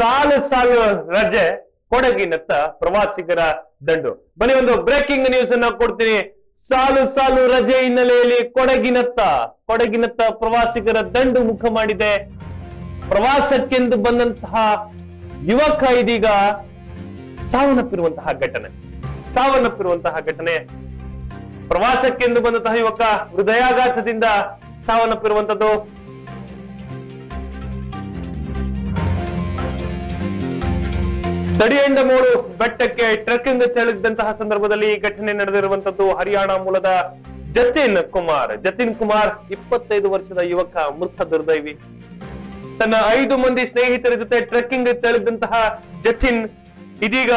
ಸಾಲು ಸಾಲು ರಜೆ ಕೊಡಗಿನತ್ತ ಪ್ರವಾಸಿಗರ ದಂಡು. ಬನ್ನಿ ಒಂದು ಬ್ರೇಕಿಂಗ್ ನ್ಯೂಸ್ ಅನ್ನ ಕೊಡ್ತೀನಿ. ಸಾಲು ಸಾಲು ರಜೆ ಹಿನ್ನೆಲೆಯಲ್ಲಿ ಕೊಡಗಿನತ್ತ ಕೊಡಗಿನತ್ತ ಪ್ರವಾಸಿಗರ ದಂಡು ಮುಖ ಮಾಡಿದೆ. ಪ್ರವಾಸಕ್ಕೆಂದು ಬಂದಂತಹ ಯುವಕ ಇದೀಗ ಸಾವನ್ನಪ್ಪಿರುವಂತಹ ಘಟನೆ. ಸಾವನ್ನಪ್ಪಿರುವಂತಹ ಘಟನೆ. ಪ್ರವಾಸಕ್ಕೆಂದು ಬಂದಂತಹ ಯುವಕ ಹೃದಯಾಘಾತದಿಂದ ಸಾವನ್ನಪ್ಪಿರುವಂತದ್ದು. ತಡಿಯಂಡಮೂರು ಬೆಟ್ಟಕ್ಕೆ ಟ್ರೆಕ್ಕಿಂಗ್ ತೆರಳಿದ್ದಂತಹ ಸಂದರ್ಭದಲ್ಲಿ ಈ ಘಟನೆ ನಡೆದಿರುವಂತದ್ದು ಹರಿಯಾಣ ಮೂಲದ ಜತಿನ್ ಕುಮಾರ್. ಜತಿನ್ ಕುಮಾರ್ ಇಪ್ಪತ್ತೈದು ವರ್ಷದ ಯುವಕ ಮೃತ ದುರ್ದೈವಿ. ತನ್ನ ಐದು ಮಂದಿ ಸ್ನೇಹಿತರ ಜೊತೆ ಟ್ರೆಕ್ಕಿಂಗ್ ತೆರಳಿದಂತಹ ಜತಿನ್ ಇದೀಗ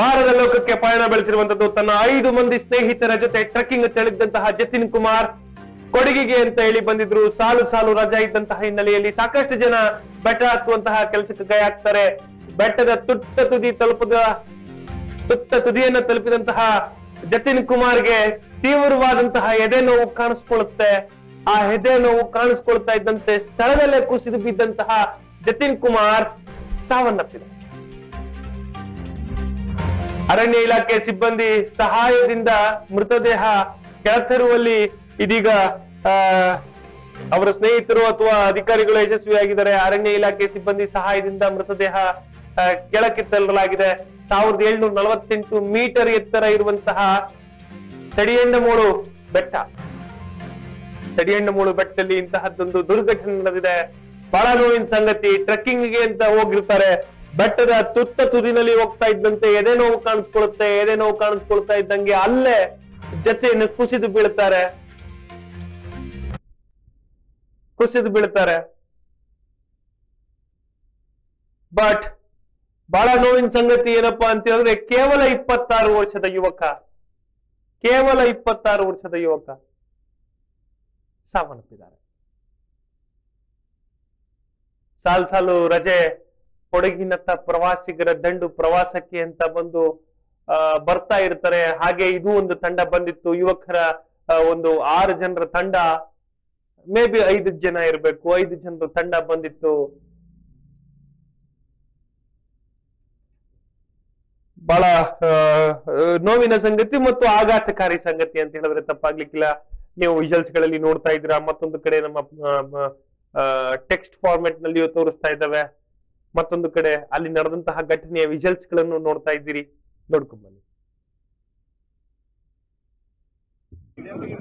ಭಾರತ ಲೋಕಕ್ಕೆ ಪಯಣ ಬೆಳೆಸಿರುವಂತದ್ದು. ತನ್ನ ಐದು ಮಂದಿ ಸ್ನೇಹಿತರ ಜೊತೆ ಟ್ರೆಕ್ಕಿಂಗ್ ತೆರಳಿದ್ದಂತಹ ಜತಿನ್ ಕುಮಾರ್ ಕೊಡಗಿಗೆ ಅಂತ ಹೇಳಿ ಬಂದಿದ್ರು. ಸಾಲು ಸಾಲು ರಜಾ ಇದ್ದಂತಹ ಹಿನ್ನೆಲೆಯಲ್ಲಿ ಸಾಕಷ್ಟು ಜನ ಬೆಟ್ಟ ಹಾಕುವಂತಹ ಕೆಲಸಕ್ಕೆ ಕೈ ಹಾಕ್ತಾರೆ ಬೆಟ್ಟದ ತುಟ್ಟ ತುದಿ ತಲುಪದ, ತುಟ್ಟ ತುದಿಯನ್ನು ತಲುಪಿದಂತಹ ಜತಿನ್ ಕುಮಾರ್ಗೆ ತೀವ್ರವಾದಂತಹ ಎದೆ ನೋವು ಕಾಣಿಸ್ಕೊಳ್ಳುತ್ತೆ. ಆ ಎದೆ ನೋವು ಕಾಣಿಸ್ಕೊಳ್ತಾ ಇದ್ದಂತೆ ಸ್ಥಳದಲ್ಲೇ ಕುಸಿದು ಬಿದ್ದಂತಹ ಜತಿನ್ ಕುಮಾರ್ ಸಾವನ್ನಪ್ಪಿದೆ. ಅರಣ್ಯ ಇಲಾಖೆ ಸಿಬ್ಬಂದಿ ಸಹಾಯದಿಂದ ಮೃತದೇಹ ಕೆಳತರುವಲ್ಲಿ ಇದೀಗ ಅವರ ಸ್ನೇಹಿತರು ಅಥವಾ ಅಧಿಕಾರಿಗಳು ಯಶಸ್ವಿಯಾಗಿದ್ದಾರೆ. ಅರಣ್ಯ ಇಲಾಖೆ ಸಿಬ್ಬಂದಿ ಸಹಾಯದಿಂದ ಮೃತದೇಹ ಕೆಳಕ್ಕೆ ತಳ್ಳಲಾಗಿದೆ. ಸಾವಿರದ ಏಳ್ನೂರ ನಲವತ್ತೆಂಟು ಮೀಟರ್ ಎತ್ತರ ಇರುವಂತಹ ತಡಿಯಂಡಮೂಳು ಬೆಟ್ಟ. ತಡಿಯಂಡಮೂಳು ಬೆಟ್ಟದಲ್ಲಿ ಇಂತಹದ್ದೊಂದು ದುರ್ಘಟನೆ ನಡೆದಿದೆ. ಬಹಳ ನೋವಿನ ಸಂಗತಿ. ಟ್ರೆಕ್ಕಿಂಗ್ಗೆ ಅಂತ ಹೋಗಿರ್ತಾರೆ. ಬೆಟ್ಟದ ತುತ್ತ ತುದಿನಲ್ಲಿ ಹೋಗ್ತಾ ಇದ್ದಂತೆ ಎದೆ ನೋವು ಕಾಣಿಸ್ಕೊಳುತ್ತೆ ಎದೆ ನೋವು ಕಾಣಿಸ್ಕೊಳ್ತಾ ಇದ್ದಂಗೆ ಅಲ್ಲೇ ಜತೆಯನ್ನು ಕುಸಿದು ಬೀಳ್ತಾರೆ. ಕುಸಿದು ಬೀಳ್ತಾರೆ. ಬಟ್ ಬಹಳ ನೋವಿನ ಸಂಗತಿ ಏನಪ್ಪಾ ಅಂತ ಹೇಳಿದ್ರೆ ಕೇವಲ ಇಪ್ಪತ್ತಾರು ವರ್ಷದ ಯುವಕ, ಕೇವಲ ಇಪ್ಪತ್ತಾರು ವರ್ಷದ ಯುವಕ ಸಾವನ್ನಪ್ಪಿದ್ದಾರೆ. ಸಾಲ್ ಸಾಲು ರಜೆ, ಕೊಡಗಿನತ್ತ ಪ್ರವಾಸಿಗರ ದಂಡು ಪ್ರವಾಸಕ್ಕೆ ಅಂತ ಬಂದು ಬರ್ತಾ ಇರ್ತಾರೆ. ಹಾಗೆ ಇದು ಒಂದು ತಂಡ ಬಂದಿತ್ತು. ಯುವಕರ ಒಂದು ಆರು ಜನರ ತಂಡ, ಮೇ ಬಿ ಐದು ಜನ ಇರಬೇಕು. ಐದು ಜನರ ತಂಡ ಬಂದಿತ್ತು. ಬಹಳ ನೋವಿನ ಸಂಗತಿ ಮತ್ತು ಆಘಾತಕಾರಿ ಸಂಗತಿ ಅಂತ ಹೇಳಿದ್ರೆ ತಪ್ಪಾಗ್ಲಿಕ್ಕಿಲ್ಲ. ನೀವು ವಿಜುವಲ್ಸ್ಗಳಲ್ಲಿ ನೋಡ್ತಾ ಇದ್ದೀರಾ, ಮತ್ತೊಂದು ಕಡೆ ನಮ್ಮ ಟೆಕ್ಸ್ಟ್ ಫಾರ್ಮೆಟ್ ನಲ್ಲಿಯೂ ತೋರಿಸ್ತಾ ಇದ್ದಾವೆ. ಮತ್ತೊಂದು ಕಡೆ ಅಲ್ಲಿ ನಡೆದಂತಹ ಘಟನೆಯ ವಿಜುವಲ್ಸ್ಗಳನ್ನು ನೋಡ್ತಾ ಇದ್ದೀರಿ. ನೋಡ್ಕೊಂಡ್ ಬನ್ನಿ ನನಗೆ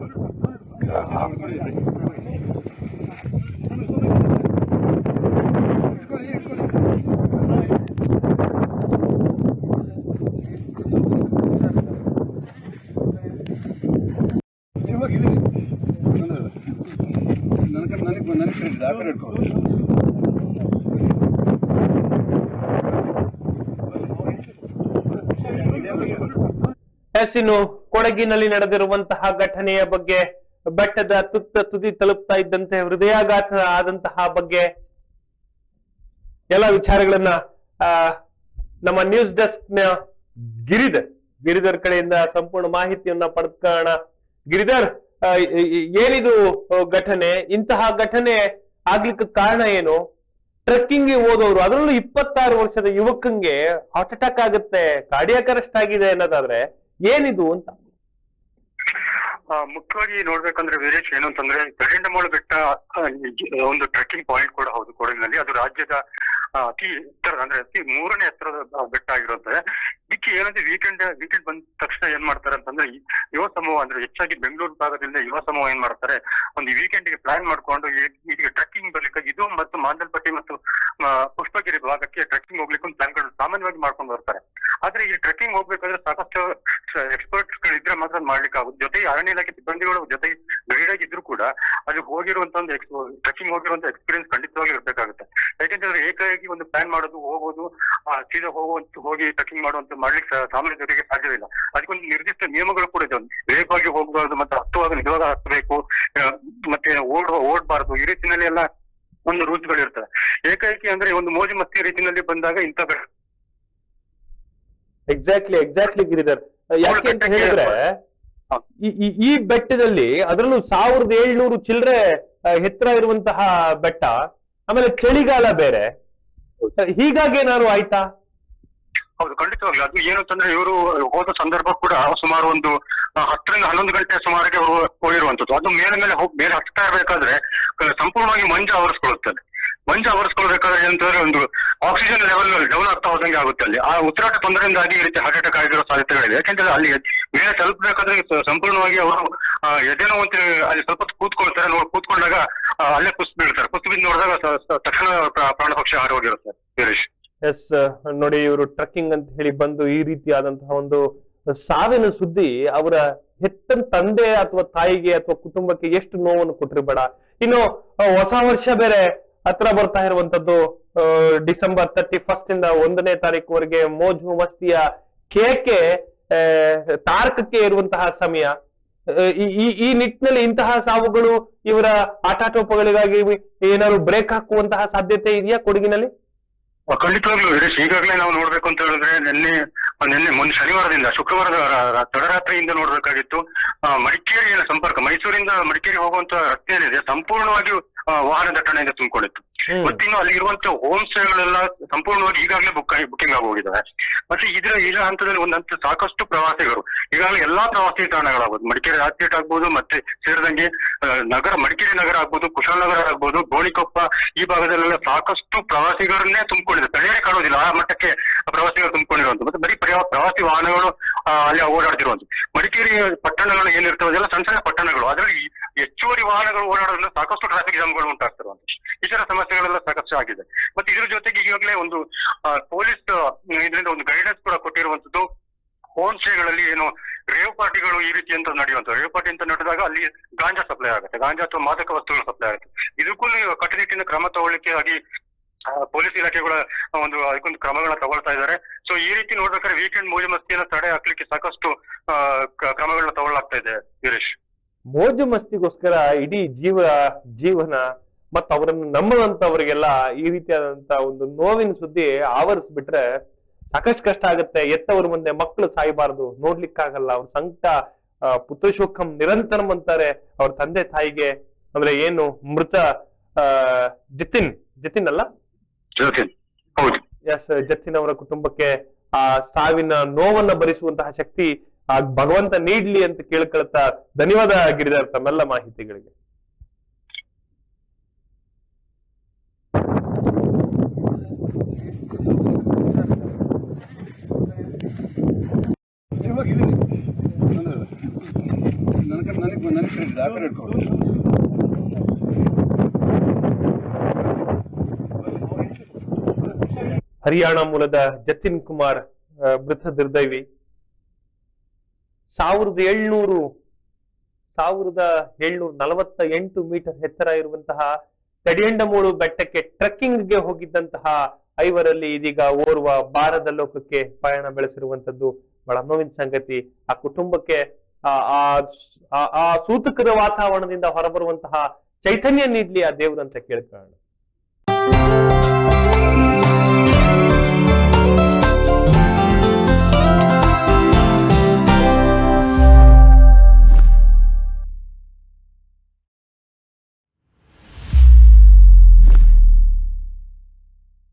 ಇನ್ನು ಕೊಡಗಿನಲ್ಲಿ ನಡೆದಿರುವಂತಹ ಘಟನೆಯ ಬಗ್ಗೆ ಬೆಟ್ಟದ ತುತ್ತ ತುದಿ ತಲುಪ್ತಾ ಇದ್ದಂತೆ ಹೃದಯಾಘಾತ ಆದಂತಹ ಬಗ್ಗೆ ಎಲ್ಲ ವಿಚಾರಗಳನ್ನ ನಮ್ಮ ನ್ಯೂಸ್ ಡೆಸ್ಕ್ನ ಗಿರಿಧರ್ ಗಿರಿಧರ್ ಕಡೆಯಿಂದ ಸಂಪೂರ್ಣ ಮಾಹಿತಿಯನ್ನ ಪಡ್ಕೋಣ ಗಿರಿಧರ್ ಏನಿದು ಘಟನೆ? ಇಂತಹ ಘಟನೆ ಆಗ್ಲಿಕ್ಕೆ ಕಾರಣ ಏನು? ಟ್ರಕ್ಕಿಂಗ್ಗೆ ಹೋದವರು, ಅದರಲ್ಲೂ ಇಪ್ಪತ್ತಾರು ವರ್ಷದ ಯುವಕಂಗೆ ಹಾರ್ಟ್ ಅಟ್ಯಾಕ್ ಆಗುತ್ತೆ, ಕಾರ್ಡಿಯಾಕ್ ಅರೆಸ್ಟ್ ಆಗಿದೆ ಅನ್ನೋದಾದ್ರೆ ಏನಿದು ಅಂತ. ಮುಖ್ಯವಾಗಿ ನೋಡ್ಬೇಕಂದ್ರೆ ವೀರೇಶ್ ಏನು ಅಂತಂದ್ರೆ ಗರುಡಮೂಲ ಬೆಟ್ಟ ಒಂದು ಟ್ರೆಕ್ಕಿಂಗ್ ಪಾಯಿಂಟ್ ಕೂಡ ಹೌದು ಕೊಡಗಿನಲ್ಲಿ ಅದು ರಾಜ್ಯದ ಅತಿ ಎತ್ತರ, ಅಂದ್ರೆ ಅತಿ ಮೂರನೇ ಎತ್ತರದ ಬೆಟ್ಟ ಆಗಿರುತ್ತೆ. ಇದಕ್ಕೆ ಏನಂದ್ರೆ ವೀಕೆಂಡ್ ವೀಕೆಂಡ್ ಬಂದ ತಕ್ಷಣ ಏನ್ ಮಾಡ್ತಾರೆ ಅಂತಂದ್ರೆ ಯುವ ಸಮೂಹ, ಅಂದ್ರೆ ಹೆಚ್ಚಾಗಿ ಬೆಂಗಳೂರು ಭಾಗದಿಂದ ಯುವ ಸಮೂಹ ಏನ್ ಮಾಡ್ತಾರೆ, ಒಂದು ವೀಕೆಂಡ್ಗೆ ಪ್ಲಾನ್ ಮಾಡ್ಕೊಂಡು ಈಗ ಟ್ರೆಕ್ಕಿಂಗ್ ಬರ್ಲಿಕ್ಕೆ, ಇದು ಮತ್ತು ಮಾಂದಲ್ಪಟ್ಟಿ ಮತ್ತು ಪುಷ್ಪಗಿರಿ ಭಾಗಕ್ಕೆ ಟ್ರೆಕ್ಕಿಂಗ್ ಹೋಗ್ಲಿಕ್ಕೆ ಒಂದು ಪ್ಲಾನ್ಗಳು ಸಾಮಾನ್ಯವಾಗಿ ಮಾಡ್ಕೊಂಡು ಬರ್ತಾರೆ. ಆದ್ರೆ ಈ ಟ್ರೆಕ್ಕಿಂಗ್ ಹೋಗ್ಬೇಕಾದ್ರೆ ಸಾಕಷ್ಟು ಎಕ್ಸ್ಪರ್ಟ್ಸ್ ಗಳಿದ್ರೆ ಮಾತ್ರ ಮಾಡ್ಲಿಕ್ಕೆ ಆಗುತ್ತೆ ಜೊತೆಗೆ ಅರಣ್ಯ ಇಲಾಖೆ ಸಿಬ್ಬಂದಿಗಳು ಜೊತೆ ಗೈಡ್ ಆಗಿದ್ರು ಕೂಡ ಅಲ್ಲಿ ಹೋಗಿರುವಂತ ಒಂದು ಟ್ರೆಕ್ಕಿಂಗ್ ಹೋಗಿರುವಂತ ಎಕ್ಸ್ಪೀರಿಯನ್ಸ್ ಖಂಡಿತವಾಗಿ ಇರ್ಬೇಕಾಗುತ್ತೆ. ಯಾಕೆಂತಂದ್ರೆ ಏಕಾಏಕಿ ಒಂದು ಪ್ಲಾನ್ ಮಾಡೋದು ಹೋಗೋದು ಆ, ಸೀದಾ ಹೋಗುವಂತ ಹೋಗಿ ಟ್ರೆಕ್ಕಿಂಗ್ ಮಾಡುವಂತ ಮಾಡ್ಲಿಕ್ಕೆ ಸಾಮಾನ್ಯ ಜೊತೆಗೆ ಸಾಧ್ಯವಿಲ್ಲ ಅದಕ್ಕೊಂದು ನಿರ್ದಿಷ್ಟ ನಿಯಮಗಳು ಕೂಡ ಇದೆ ಒಂದು ವೇಗವಾಗಿ ಹೋಗಬಾರ್ದು ಮತ್ತೆ ಹತ್ತುವಾಗ ನಿಜವಾಗ ಹತ್ತಬೇಕು ಮತ್ತೆ ಓಡ್ ಓಡಬಾರ್ದು. ಈ ರೀತಿನಲ್ಲಿ ಎಲ್ಲ ಒಂದು ರೂಲ್ಸ್ಗಳು ಇರ್ತವೆ. ಏಕಾಏಕಿ ಅಂದ್ರೆ ಒಂದು ಮೋಜು ಮಸ್ತಿ ರೀತಿಯಲ್ಲಿ ಬಂದಾಗ ಇಂತ ಎಕ್ಸಾಕ್ಟ್ಲಿ ಎಕ್ಸಾಕ್ಟ್ಲಿ ಗಿರಿಧರ್. ಯಾಕೆ ಅಂತ ಹೇಳಿದ್ರೆ ಈ- ಬೆಟ್ಟದಲ್ಲಿ ಅದರಲ್ಲೂ ಸಾವಿರದ ಏಳ್ನೂರು ಚಿಲ್ಲರೆ ಎತ್ತರ ಇರುವಂತಹ ಬೆಟ್ಟ, ಆಮೇಲೆ ಚಳಿಗಾಲ ಬೇರೆ. ಹೀಗಾಗಿ ಏನಾದ್ರು ಆಯ್ತಾ? ಹೌದು, ಖಂಡಿತವಾಗ್ಲೂ. ಅದು ಏನು ಅಂತಂದ್ರೆ ಇವರು ಹೋದ ಸಂದರ್ಭ ಕೂಡ ಸುಮಾರು ಒಂದು ಹತ್ತರಿಂದ ಹನ್ನೊಂದು ಗಂಟೆ ಸುಮಾರಿಗೆ ಅವರು ಹೋಗಿರುವಂತದ್ದು ಅದು ಮೇಲೆ ಮೇಲೆ ಹೋಗಿ, ಮೇಲೆ ಹತ್ತಾ ಇರ್ಬೇಕಾದ್ರೆ ಸಂಪೂರ್ಣವಾಗಿ ಮಂಜು ಆವರಿಸ್ಕೊಳ್ಳುತ್ತದೆ. ಮಂಜು ಆವರಿಸ್ಕೊಳ್ಬೇಕಾದ್ರೆ ಏನಂತಂದ್ರೆ ಒಂದು ಆಕ್ಸಿಜನ್ ಲೆವೆಲ್ ಡೌನ್ ಆಗ್ತಾ ಹೋದಂಗೆ ಆಗುತ್ತೆ ಅಲ್ಲಿ. ಆ ಉತ್ತರಾಟ ತೊಂದರೆಯಿಂದಾಗಿ ಈ ರೀತಿ ಹಾರ್ಟ್ ಅಟ್ಯಾಕ್ ಆಗಿರೋ ಸಾಧ್ಯತೆಗಳಿದೆ. ಯಾಕೆಂದ್ರೆ ಅಲ್ಲಿ ಮೇಲೆ ತಲುಪಬೇಕಾದ್ರೆ ಸಂಪೂರ್ಣವಾಗಿ ಅವರು ಎದೆನೋ ಅಂತ ಅಲ್ಲಿ ಸ್ವಲ್ಪ ಕೂತ್ಕೊಳ್ತಾರೆ. ನೋಡಿ, ಕೂತ್ಕೊಂಡಾಗ ಅಲ್ಲೇ ಕುಸ್ತು ಬೀಳ್ತಾರೆ. ಕುಸ್ತು ಬಿದ್ದು ನೋಡಿದಾಗ ತಕ್ಷಣ ಪ್ರ- ಪ್ರಾಣ ಪಕ್ಷ ಹಾರೋಗಿರುತ್ತೆ ಎಸ್ ನೋಡಿ, ಇವರು ಟ್ರಕ್ಕಿಂಗ್ ಅಂತ ಹೇಳಿ ಬಂದು ಈ ರೀತಿಯಾದಂತಹ ಒಂದು ಸಾವಿನ ಸುದ್ದಿ ಅವರ ಹೆತ್ತ ತಂದೆ ಅಥವಾ ತಾಯಿಗೆ ಅಥವಾ ಕುಟುಂಬಕ್ಕೆ ಎಷ್ಟು ನೋವನ್ನು ಕೊಟ್ಟಿರ್ಬೇಡ ಇನ್ನು ಹೊಸ ವರ್ಷ ಬೇರೆ. ಹತ್ರ ಬರ್ತಾ ಇರುವಂತದ್ದು ಡಿಸೆಂಬರ್ ತರ್ಟಿ ಫಸ್ಟ್ ಇಂದ ಒಂದನೇ ತಾರೀಕುವರೆಗೆ ಮೋಜು ಮಸ್ತಿಯ ಕೇಕೆ ತಾರ್ಕಕ್ಕೆ ಇರುವಂತಹ ಸಮಯ. ಈ, ಈ- ನಿಟ್ಟಿನಲ್ಲಿ ಇಂತಹ ಸಾವುಗಳು ಇವರ ಆಟಾಟೋಪಗಳಿಗಾಗಿ ಏನಾದ್ರು ಬ್ರೇಕ್ ಹಾಕುವಂತಹ ಸಾಧ್ಯತೆ ಇದೆಯಾ ಕೊಡಗಿನಲ್ಲಿ? ಖಂಡಿತವಾಗ್ಲೂ ಇದೆ. ಈಗಾಗಲೇ ನಾವು ನೋಡ್ಬೇಕು ಅಂತ ಹೇಳಿದ್ರೆ ನಿನ್ನೆ ನಿನ್ನೆ ಮೊನ್ನೆ ಶನಿವಾರದಿಂದ ಶುಕ್ರವಾರದ ತಡರಾತ್ರಿಯಿಂದ ನೋಡ್ಬೇಕಾಗಿತ್ತು. ಮಡಿಕೇರಿಯ ಸಂಪರ್ಕ, ಮೈಸೂರಿಂದ ಮಡಿಕೇರಿ ಹೋಗುವಂತ ರಸ್ತೆ ಏನಿದೆ ಸಂಪೂರ್ಣವಾಗಿ ವಾಹನ ದಟ್ಟಣೆಯಿಂದ ತುಂಬಿಕೊಂಡಿತ್ತು. ಮತ್ತೆ ಇನ್ನು ಅಲ್ಲಿ ಇರುವಂತ ಹೋಮ್ ಸ್ಟೇಗಳೆಲ್ಲ ಸಂಪೂರ್ಣವಾಗಿ ಈಗಾಗಲೇ ಬುಕ್ ಬುಕಿಂಗ್ ಆಗಿ ಹೋಗಿದ್ದಾವೆ ಮತ್ತೆ ಇದರ ಈ ಹಂತದಲ್ಲಿ ಒಂದು ಹಂತ ಸಾಕಷ್ಟು ಪ್ರವಾಸಿಗರು ಈಗಾಗಲೇ ಎಲ್ಲಾ ಪ್ರವಾಸಿ ತಾಣಗಳಾಗ್ಬೋದು. ಮಡಿಕೇರಿ ಆರ್ಕೇಟ್ ಆಗ್ಬೋದು ಮತ್ತೆ ಸೇರಿದಂಗೆ ನಗರ ಮಡಿಕೇರಿ ನಗರ ಆಗ್ಬೋದು ಕುಶಾಲನಗರ ಆಗ್ಬೋದು ಗೋಣಿಕೊಪ್ಪ ಈ ಭಾಗದಲ್ಲೆಲ್ಲ ಸಾಕಷ್ಟು ಪ್ರವಾಸಿಗರನ್ನೇ ತುಂಬಿಕೊಂಡಿದೆ. ತಡೆಯೇ ಕಾಣೋದಿಲ್ಲ ಆ ಮಟ್ಟಕ್ಕೆ ಪ್ರವಾಸಿಗರು ತುಂಬಿಕೊಂಡಿರುವಂತ ಮತ್ತೆ ಬರೀ ಪ್ರವಾ- ಪ್ರವಾಸಿ ವಾಹನಗಳು ಅಲ್ಲಿ ಓಡಾಡ್ತಿರುವಂತ ಮಡಿಕೇರಿ ಪಟ್ಟಣಗಳು ಏನಿರ್ತವೆ ಅದೆಲ್ಲ ಸಣ್ಣ ಸಣ್ಣ ಪಟ್ಟಣಗಳು. ಅದರಲ್ಲಿ ಹೆಚ್ಚುವರಿ ವಾಹನಗಳು ಓಡಾಡೋದ್ರಿಂದ ಸಾಕಷ್ಟು ಟ್ರಾಫಿಕ್ ಜಾಮ್ಗಳು ಉಂಟಾಗ್ತಿರುವಂತ. ಈ ತರ ಸಮಸ್ಯೆಗಳೆಲ್ಲ ಸಾಕಷ್ಟು ಆಗಿದೆ. ಮತ್ತೆ ಇದ್ರ ಜೊತೆಗೆ ಈಗಾಗಲೇ ಒಂದು ಪೊಲೀಸ್ ಇದರಿಂದ ಒಂದು ಗೈಡೆನ್ಸ್ ಕೂಡ ಕೊಟ್ಟಿರುವಂತದ್ದು ಹೋಮ್ ಸ್ಟೇಗಳಲ್ಲಿ ಏನು ರೇವ್ ಪಾರ್ಟಿಗಳು ಈ ರೀತಿ ಅಂತ ನಡೆಯುವಂತ ರೇವ್ ಪಾರ್ಟಿ ಅಂತ ನಡೆದಾಗ ಅಲ್ಲಿ ಗಾಂಜಾ ಸಪ್ಲೈ ಆಗುತ್ತೆ. ಗಾಂಜಾ ಅಥವಾ ಮಾದಕ ವಸ್ತುಗಳು ಸಪ್ಲೈ ಆಗುತ್ತೆ. ಇದಕ್ಕೂ ಕಟ್ಟುನಿಟ್ಟಿನ ಕ್ರಮ ತಗೊಳ್ಳಿಕ್ಕೆ ಆಗಿ ಪೊಲೀಸ್ ಇಲಾಖೆಗಳ ಒಂದು ಅದಕ್ಕೊಂದು ಕ್ರಮಗಳನ್ನ ತಗೊಳ್ತಾ ಇದ್ದಾರೆ. ಸೊ ಈ ರೀತಿ ನೋಡ್ಬೇಕಾದ್ರೆ ವೀಕೆಂಡ್ ಮೋಜು ಮಸ್ತಿಯನ್ನ ತಡೆ ಹಾಕ್ಲಿಕ್ಕೆ ಸಾಕಷ್ಟು ಕ್ರಮಗಳನ್ನ ತಗೊಳ್ಳಾಗ್ತಾ ಇದೆ, ವೀರೇಶ್. ಮೋಜು ಮಸ್ತಿಗೋಸ್ಕರ ಇಡೀ ಜೀವ ಜೀವನ ಮತ್ತು ಅವರನ್ನು ನಂಬುವಂತವರಿಗೆಲ್ಲ ಈ ರೀತಿಯಾದಂತ ಒಂದು ನೋವಿನ ಸುದ್ದಿ ಆವರಿಸ್ಬಿಟ್ರೆ ಸಾಕಷ್ಟು ಕಷ್ಟ ಆಗುತ್ತೆ. ಎತ್ತವ್ರ ಮುಂದೆ ಮಕ್ಕಳು ಸಾಯಬಾರದು. ನೋಡ್ಲಿಕ್ಕಾಗಲ್ಲ. ಅವ್ರ ಸಂಕಟ ಪುತ್ರ ಪುತ್ರಶೋಕಂ ನಿರಂತರಂ ಅಂತಾರೆ ಅವ್ರ ತಂದೆ ತಾಯಿಗೆ. ಅಂದ್ರೆ ಏನು? ಮೃತ ಜತಿನ್. ಜತಿನ್ ಅಲ್ಲ? ಹೌದು. ಎಸ್ ಜತಿನ್ ಅವರ ಕುಟುಂಬಕ್ಕೆ ಆ ಸಾವಿನ ನೋವನ್ನ ಭರಿಸುವಂತಹ ಶಕ್ತಿ ಆ ಭಗವಂತ ನೀಡ್ಲಿ ಅಂತ ಕೇಳ್ಕೊಳ್ತಾ ಧನ್ಯವಾದ ಗಿರಿಧರ್ ತಮ್ಮೆಲ್ಲ ಮಾಹಿತಿಗಳಿಗೆ. ಹರಿಯಾಣ ಮೂಲದ ಜತಿನ್ ಕುಮಾರ್ ಮೃತ ದುರ್ದೈವಿ. ಸಾವಿರದ ಏಳ್ನೂರು, ಸಾವಿರದ ಏಳ್ನೂರ ನಲವತ್ತ ಎಂಟು ಮೀಟರ್ ಎತ್ತರ ಇರುವಂತಹ ತಡಿಯಂಡಮೂಳು ಬೆಟ್ಟಕ್ಕೆ ಟ್ರೆಕ್ಕಿಂಗ್ಗೆ ಹೋಗಿದ್ದಂತಹ ಐವರಲ್ಲಿ ಇದೀಗ ಓರ್ವ ಬಾರದ ಲೋಕಕ್ಕೆ ಪಯಣ ಬೆಳೆಸಿರುವಂತದ್ದು ಬಹಳ ನೋವಿನ ಸಂಗತಿ. ಆ ಕುಟುಂಬಕ್ಕೆ ಆ, ಆ- ಸೂತಕದ ವಾತಾವರಣದಿಂದ ಹೊರಬರುವಂತಹ ಚೈತನ್ಯ ನೀಡ್ಲಿ ಆ ದೇವ್ರಂತ ಕೇಳ್ಕೊಳ್ಳೋಣ.